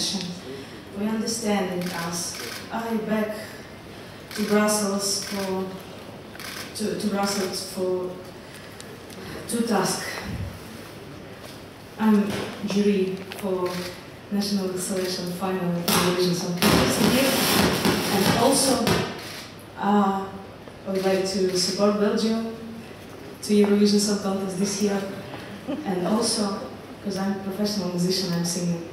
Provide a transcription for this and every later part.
attention, for understanding us. I back to Brussels for to, to Brussels for two tasks. I'm jury for National Selection Final Song Contest here, and also uh, I would like to support Belgium to Eurovision Song Contest this year, and also because I'm a professional musician, I'm singing,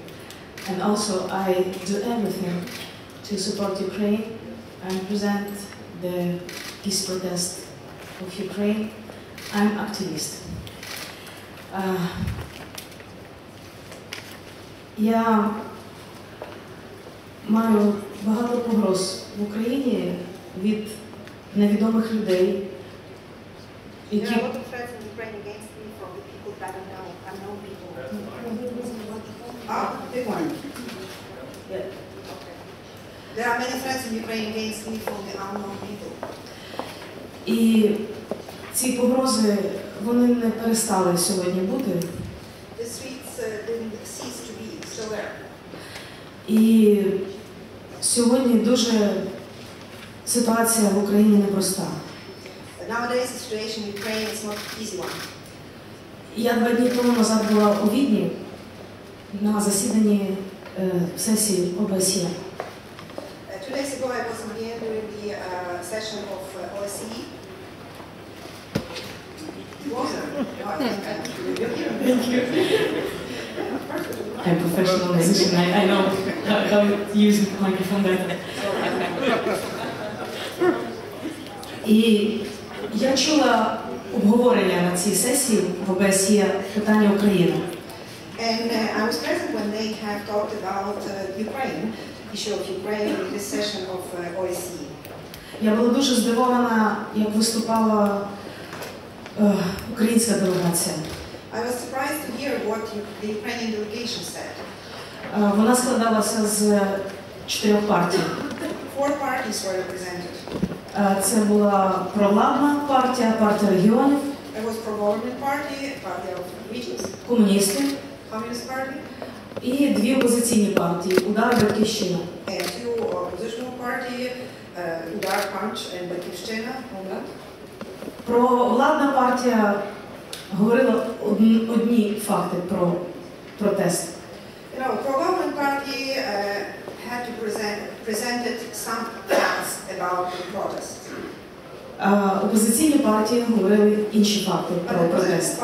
and also I do everything to support Ukraine and present the peace protest of Ukraine. I'm activist. Uh, я маю багато погроз в Україні від невідомих людей, There які are a lot of threats in Ukraine against me from the people that I know, unknown people. Ah, big one. Yeah. There are many threats in Ukraine against me from the unknown people. І ці погрози вони не перестали сьогодні бути. The streets uh, didn't cease to be still there. І сьогодні дуже ситуація в Україні непроста. But nowadays the situation in Ukraine is not an easy one. Я два дні тому назад була у Відні на засіданні е, сесії ОБСЄ. Uh, uh, uh, I'm professional musician, I, I know how, how to use microphone better. І я чула обговорення на цій сесії в ОБСЄ питання України. And uh, I was present when they have talked about uh, Ukraine, issue of Ukraine in this session of uh, OSCE. Я була дуже здивована, як виступала е, українська делегація. I was surprised to hear what you, the Ukrainian delegation said. Е, Вона складалася з чотирьох партій. Four parties were represented. Е, Це була провладна партія, партія регіонів, There was pro-government party, party of regions, комуністи communist party, і дві опозиційні партії Удар Батьківщина. and two oppositional party, uh, Udar Punch and Batkivshchina. Провладна партія говорила одні, одні факти про протест. You know, pro-government party uh, had to present presented some facts about the protest. Опозиційні партії говорили інші факти про протест.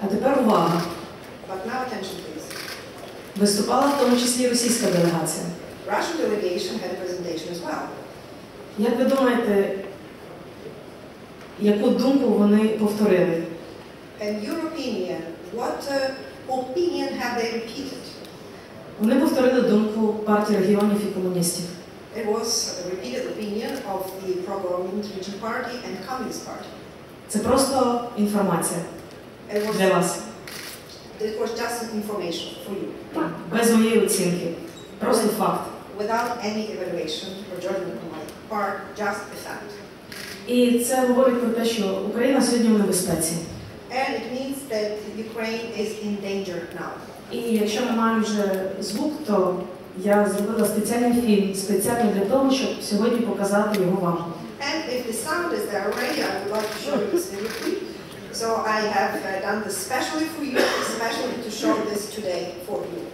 А тепер увага. Виступала в тому числі і російська делегація. Russian delegation had a presentation as well. Як ви думаєте, яку думку вони повторили? And your opinion, what uh, opinion have they repeated? Вони повторили думку партії регіонів і комуністів. It was a repeated opinion of the pro-government region party and communist party. Це просто інформація It was, для вас, it was just an information for you, без моєї оцінки. Просто факт. without any evaluation or judgment on my part, just a fact. І це говорить про те, що Україна сьогодні в небезпеці. And it means that Ukraine is in danger now. І якщо ми маємо вже звук, то я зробила спеціальний фільм спеціально для того, щоб сьогодні показати його вам. And if the sound is there already, I would like to show you this video clip. So I have uh, done this specially for you, especially to show this today for you.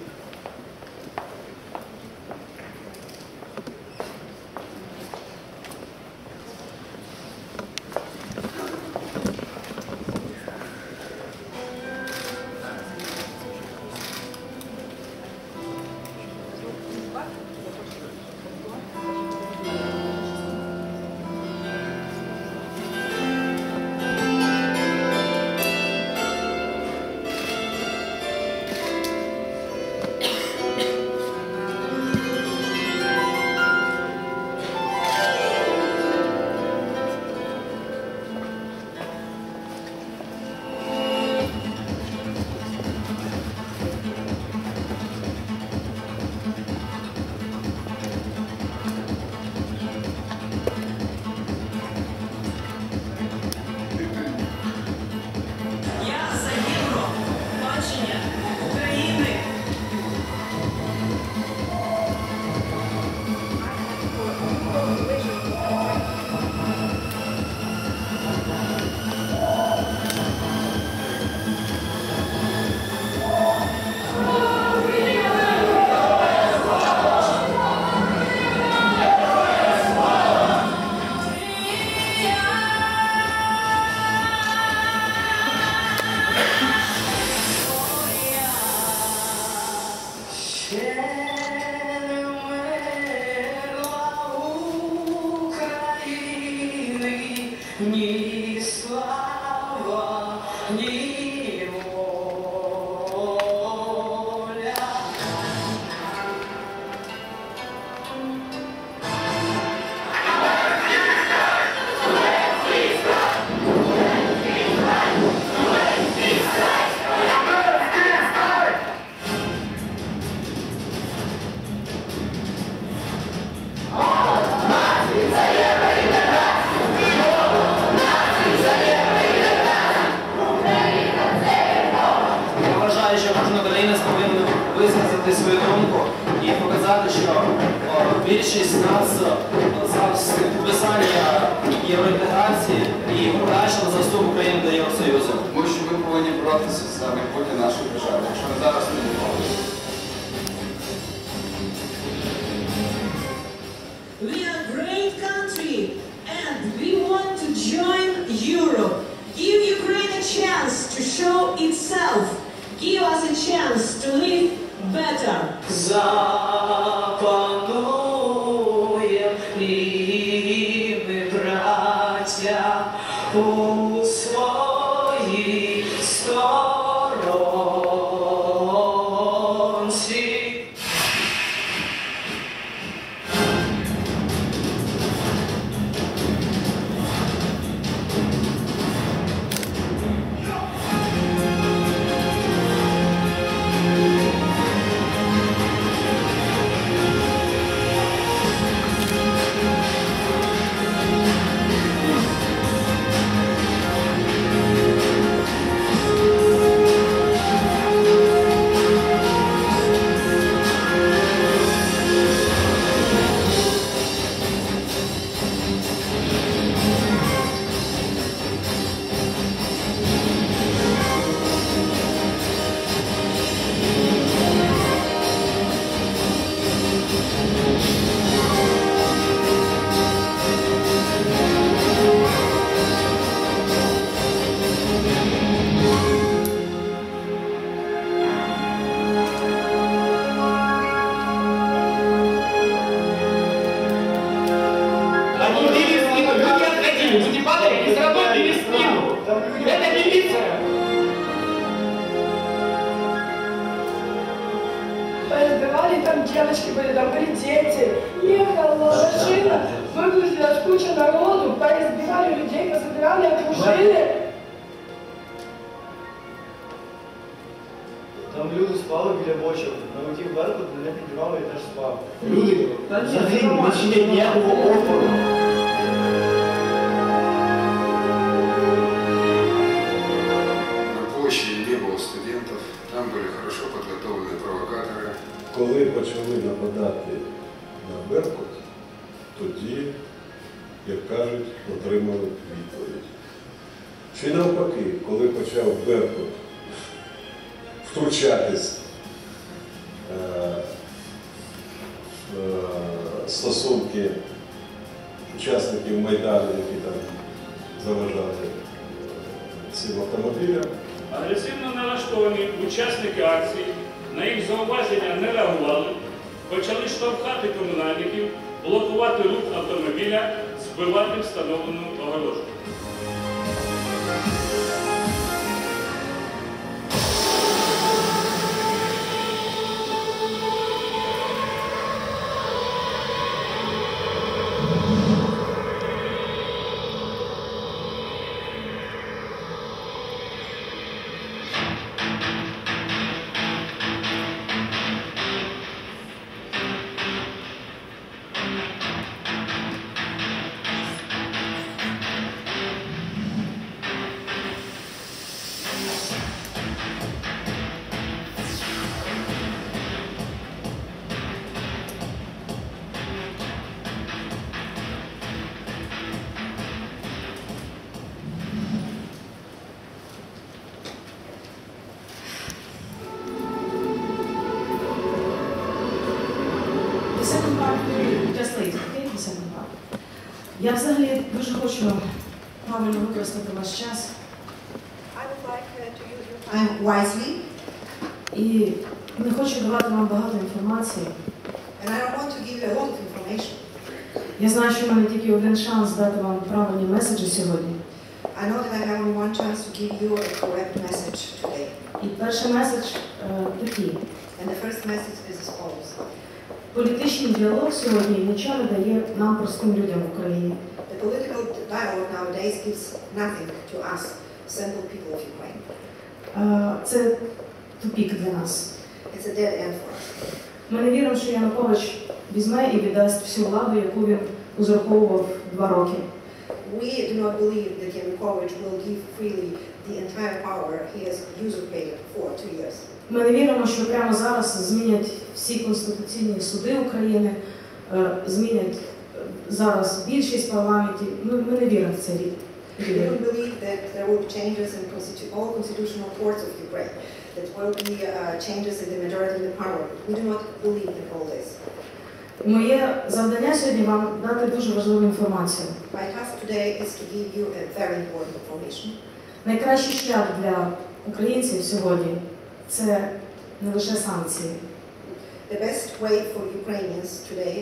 Show itself. Give us a chance to live better. девочки были, там были дети. Ехала машина, выгрузилась куча народу, поизбивали людей, позабирали, окружили. Там люди спали біля бочок, на воді Беркут мене підірвали і теж спав. Люди, взагалі не чинять ніякого опору. Нападати на Беркут, тоді, як кажуть, отримали відповідь. Чи навпаки, коли почав Беркут втручатись е, в е, стосунки учасників Майдану, які там заважали е, цим автомобілям, Агресивно налаштовані учасники акції на їх зауваження не реагували, почали штовхати комунальників, блокувати рух автомобіля, збивати встановлену огорожу. Я взагалі дуже хочу правильно використати ваш час I would like uh, to use your time wisely, і не хочу давати вам багато інформації. and I don't want to give you a lot of information. Я знаю, що в мене тільки один шанс дати вам правильні меседжі сьогодні. I know that I have only one chance to give you a correct message today. І перший меседж е, такий. And the first message is as follows. Політичний діалог сьогодні нічого не дає нам, простим людям в Україні. The political dialogue nowadays gives nothing to us, simple people of Ukraine. Е, Це тупік для нас. It's a dead end for us. Ми не віримо, що Янукович візьме і віддасть всю владу, яку він узурповував два роки. We do not believe that Yanukovych will give freely the entire power he has usurpated for two years. Ми не віримо, що прямо зараз змінять всі конституційні суди України, е, змінять е, зараз більшість парламентів. Ми, ми не віримо в цей рік. We don't believe that there will be changes in all constitutional courts of Ukraine, that will be uh, changes in the majority in the parliament. We do not believe in all this. Моє завдання сьогодні вам дати дуже важливу інформацію. My task today is to give you a very important information. Найкращий шлях для українців сьогодні це не лише санкції. The best way for Ukrainians today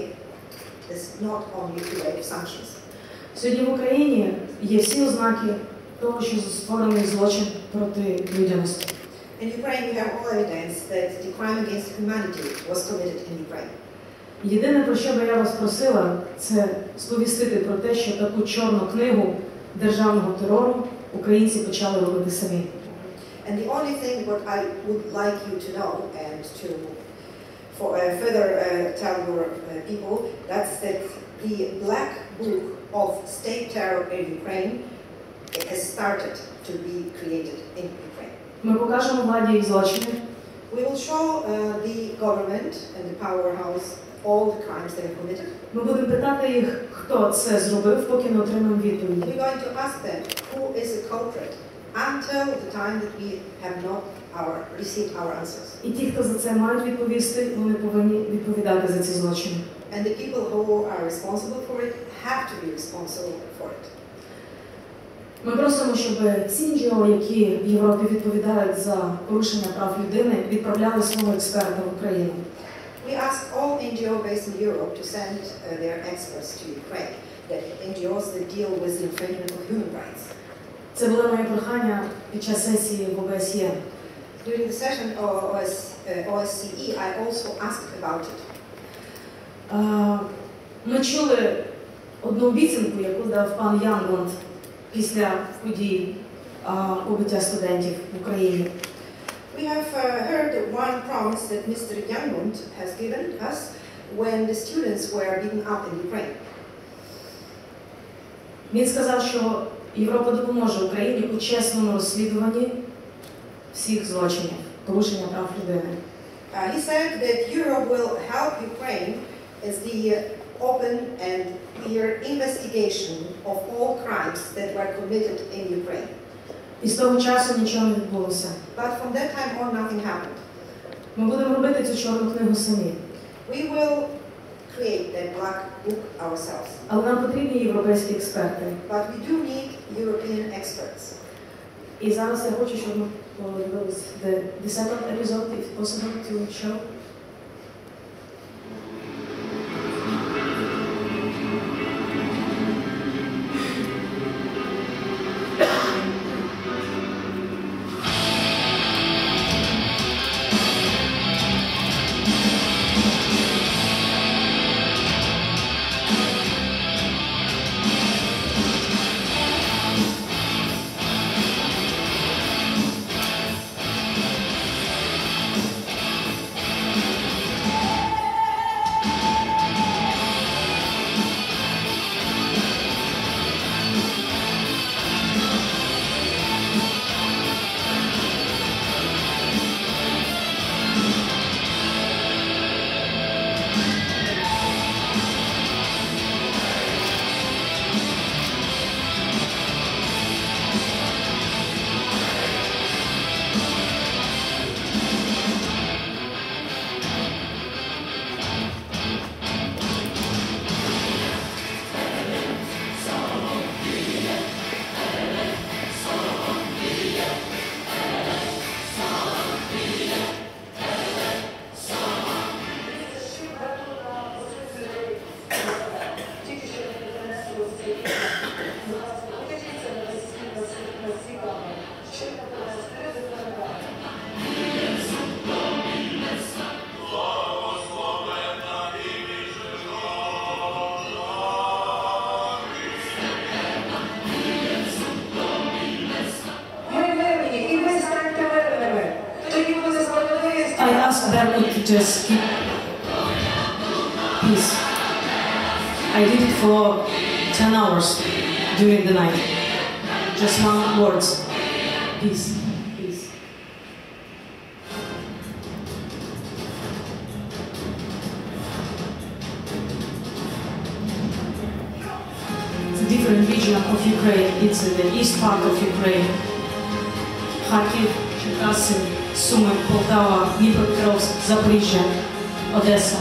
is not only way of sanctions. Сьогодні в Україні є всі ознаки того, що створений злочин проти людяності. In Ukraine, we have all evidence that the crime against humanity was committed in Ukraine. Єдине, про що би я вас просила, це сповістити про те, що таку чорну книгу державного терору українці почали робити самі. And the only thing what I would like you to know and to for, uh, further uh, tell your uh, people, that's that the black book of state terror in Ukraine has started to be created in Ukraine. Ми покажемо владі їх злочини, We will show uh, the government and the powerhouse all the crimes they have committed. Ми будемо питати їх, хто це зробив, поки не отримаємо відповіді. We're going to ask them who is the culprit until the time that we have not our, received our answers. І ті, хто за це мають відповісти, вони повинні відповідати за ці злочини. And the people who are responsible for it have to be responsible for it. Ми просимо, щоб ці NGO, які в Європі відповідають за порушення прав людини, відправляли свого експерта в Україну. We ask all NGO based in Europe to send uh, their experts to Ukraine, that NGOs that deal with the infringement of human rights. Це було моє прохання під час сесії в ОБСЄ. During the session of OS, uh, OSCE, I also asked about it. Е, Ми чули одну обіцянку, яку дав пан Янгланд після подій е, побиття студентів в Україні. We have uh, heard one promise that Mr. Younglund has given us when the students were beaten up in Ukraine. Він сказав, що Європа допоможе Україні у чесному розслідуванні всіх злочинів, порушення прав людини. Uh, he said that Europe will help Ukraine as the open and clear investigation of all crimes that were committed in Ukraine. І з того часу нічого не відбулося. But from that time on, nothing happened. Ми будемо робити цю чорну книгу самі, We will create that black book ourselves. але нам потрібні європейські експерти. But we do need European experts. Is zaraz the, the second episode, is possible, to show just keep peace. I did it for 10 hours during the night. Just one words. Peace. Peace. It's a different region of Ukraine. It's in the east part of Ukraine. Kharkiv, Cherkasy, Суми, Полтава, Дніпропетровськ, Запоріжжя, Одеса.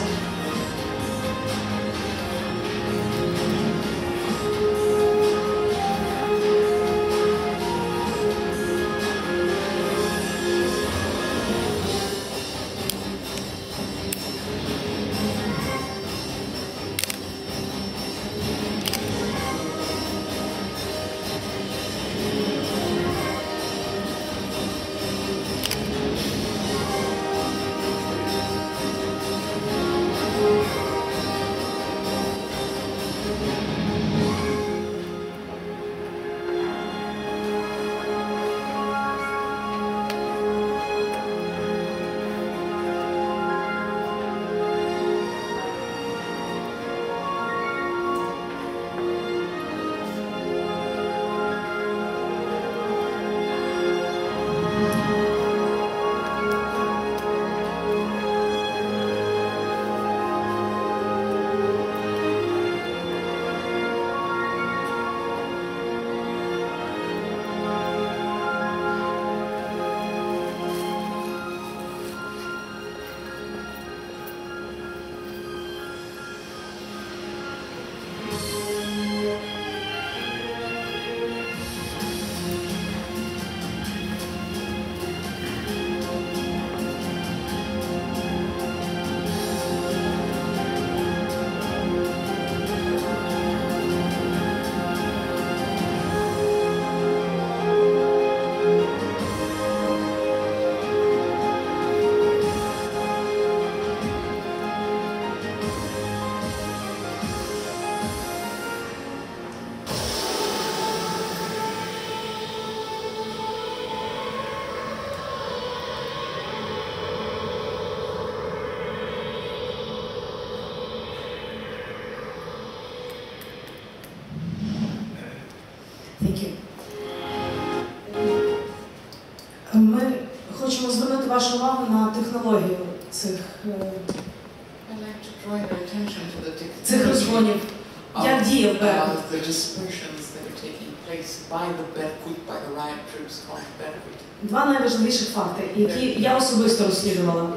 Berkut, by the riot troops called Berkut. Два найважливіших факти, які я особисто розслідувала.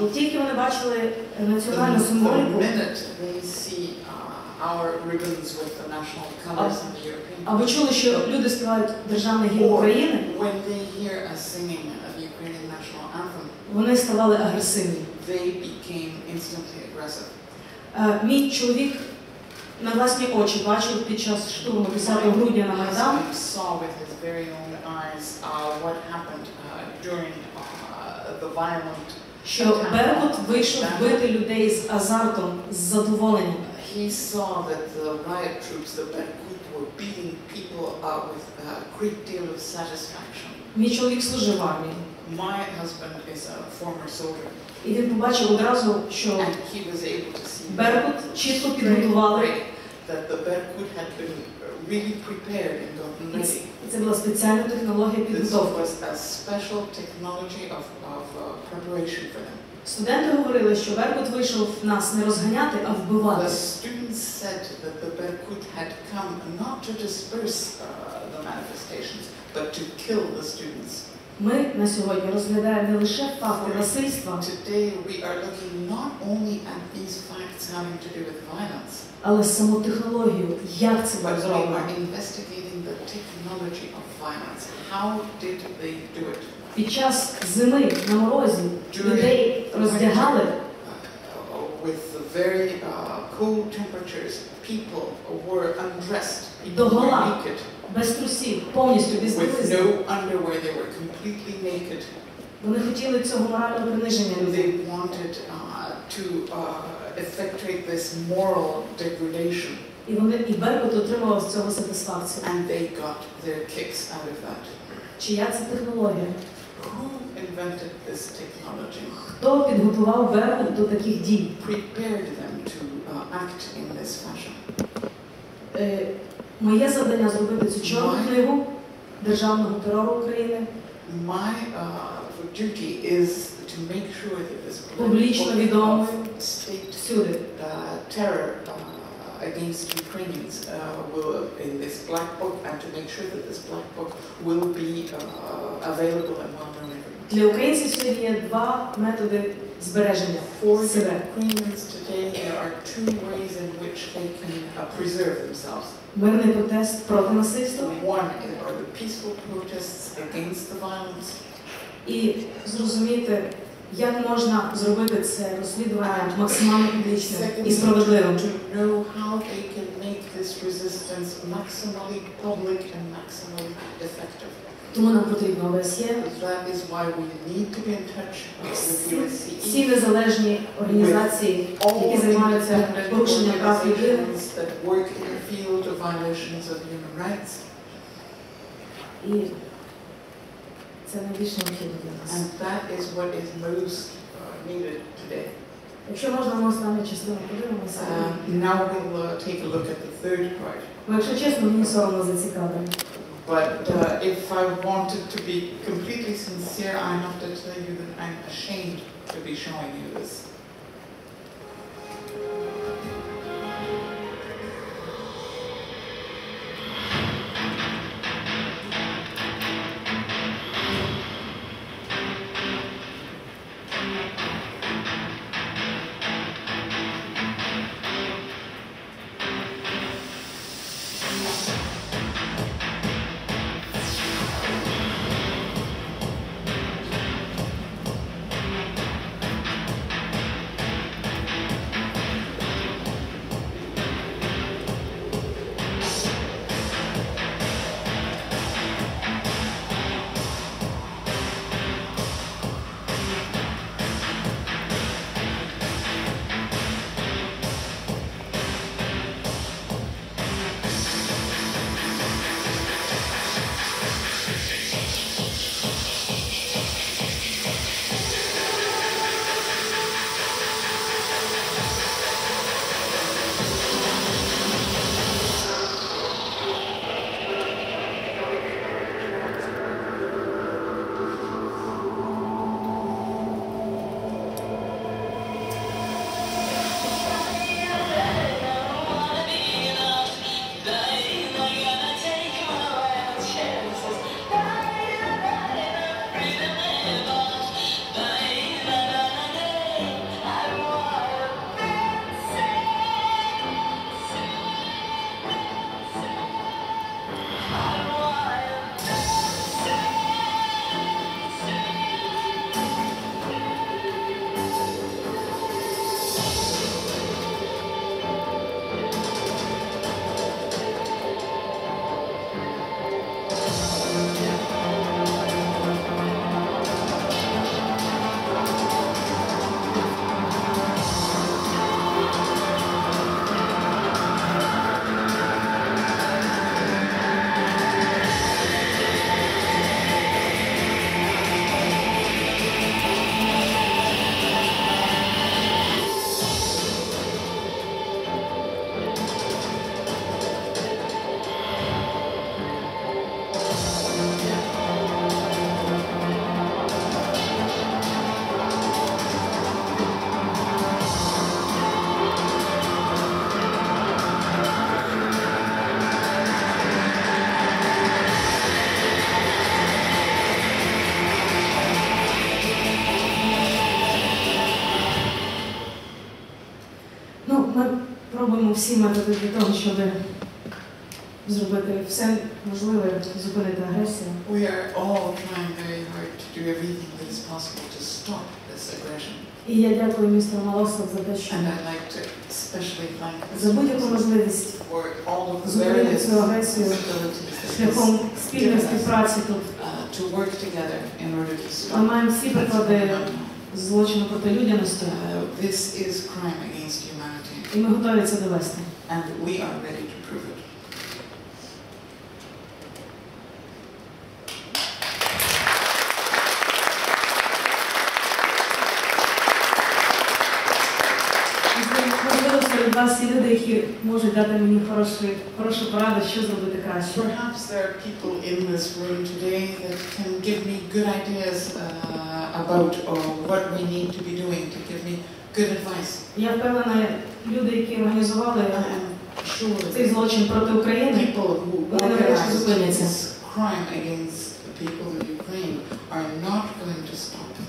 І тільки вони бачили національну символіку, uh, our ribbons with the national colors and the European або чули, що люди співають державний гімн України, when they hear us singing the Ukrainian national anthem, вони ставали агресивні. they became instantly aggressive. Е, Мій чоловік на власні очі бачив під час штурму 10 грудня на Майдан, saw with his very own eyes uh, what happened uh, during uh, the violent що Беркут вийшов бити людей з азартом, з задоволенням. He saw that the riot troops, the Berkut, were beating people uh, with a great deal of satisfaction. Мій чоловік служив в армії, My husband is a former soldier, і він побачив одразу, що and he was able to see Беркут чітко підготували. that the Berkut had been really prepared and gotten І це- ready. і це була спеціальна технологія This підготовки. was a special technology of, of uh, preparation for them. Студенти говорили, що Беркут вийшов нас не розганяти, а The вбивати. students said that the Berkut had come not to disperse uh, the manifestations, but to kill the students. Ми на сьогодні розглядаємо не лише факти насильства, Today we are looking not only at these facts having to do with violence, але саму технологію, як це було but we зроблено. are investigating the technology of violence. How did they do it? Під час зими на морозі людей роздягали Uh, with the very uh, cold temperatures, people were undressed, people До were гола. naked, без трусів, повністю без naked. Вони хотіли цього морального приниження людей. Uh, uh, І вони і Беркут отримував з цього сатисфакцію. and they got their kicks out of that. Чия це технологія? Who invented this technology? Хто підготував Беркут до таких дій? Prepared them to uh, act in this fashion. Е, Моє завдання зробити цю чорну книгу державного терору України My uh, duty is to make sure that this публічно black book відомою of state всюди. uh, terror uh, against Ukrainians uh, will in this black book and to make sure that this black book will be uh, available and well known everywhere. Для українців сьогодні є два методи збереження For себе. Ukrainians today, there are two ways in which they can uh, preserve themselves. Мирний протест проти насильства One is, are the peaceful protests against the violence, і зрозуміти, як можна зробити це розслідування максимально публічним і справедливим. Тому нам потрібно ОБСЄ, всі незалежні організації, які займаються порушенням прав людини. organizations це найбільш необхідно для нас. And that is what is most uh, needed today. Якщо можна, ми останню частину подивимося. Um, now we'll uh, take a look at the third part. Бо якщо чесно, мені соромно за ці кадри. But uh, if I wanted to be completely sincere, I have to tell you that I'm ashamed to be showing you this. Всі методи для того, щоб зробити все можливе, зупинити агресію. We are all trying very hard to do everything that is possible to stop this aggression. І я дякую містеру Малосов за те, що And I'd like to especially thank за будь-яку можливість for all of the зупинити various цю агресію шляхом спільної співпраці тут. uh, to work together in order to Ми stop маємо всі приклади злочину проти людяності, Uh, This is crime against humanity, І ми готові це довести. And we are ready to prove it. Perhaps there are people in this room today that can give me good ideas uh, about or what we need to be doing to give me good advice. люди, які організували е, цей злочин проти України, вони нарешті зупиняться. Crime against the people in Ukraine are not going to stop.